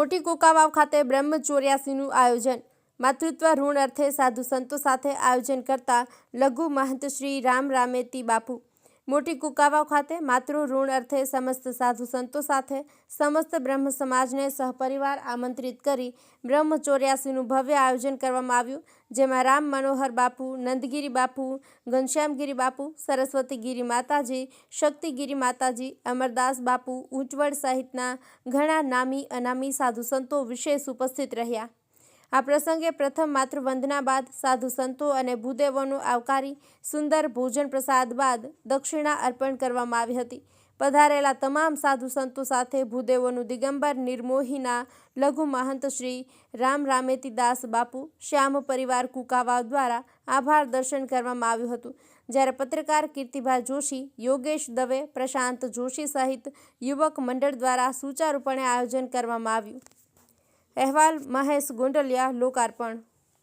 મોટી કુકાવાવ ખાતે બ્રહ્મચોર્યાસીનું આયોજન. માતૃત્વ ઋણ અર્થે સાધુ સંતો સાથે આયોજન કરતા લઘુ મહંત શ્રી રામ રામેતી બાપુ મોટી કુકાવાવ ખાતે માતૃ ઋણ અર્થે સમસ્ત સાધુ સંતો સાથે સમસ્ત બ્રહ્મ સમાજને સહપરિવાર આમંત્રિત કરી બ્રહ્મ ચોર્યાસીનું ભવ્ય આયોજન કરવામાં આવ્યું, જેમાં રામ મનોહર બાપુ, નંદગીરી બાપુ, ઘનશ્યામગીરી બાપુ સરસ્વતીગીરી માતાજી, શક્તિગીરી માતાજી, અમરદાસ બાપુ ઉંચવડ સહિતના ઘણા નામી અનામી સાધુ સંતો વિશેષ ઉપસ્થિત રહ્યા. આ પ્રસંગે પ્રથમ માતૃવંદના બાદ, સાધુ સંતો અને ભૂદેવોનું આવકારી સુંદર ભોજન પ્રસાદ બાદ દક્ષિણા અર્પણ કરવામાં આવી હતી. પધારેલા તમામ સાધુ સંતો સાથે ભૂદેવોનું દિગંબર નિર્મોહીના લઘુ મહંત શ્રી રામ રામેતી દાસ બાપુ, શ્યામ પરિવાર કુકાવાવ દ્વારા આભાર દર્શન કરવામાં આવ્યું હતું. જ્યારે પત્રકાર કીર્તિભાઈ જોશી, યોગેશ દવે, પ્રશાંત જોશી સહિત યુવક મંડળ દ્વારા સુચારુપણે આયોજન કરવામાં આવ્યું. અહેવાલ મહેશ ગુંડલિયા લોકાર્પણ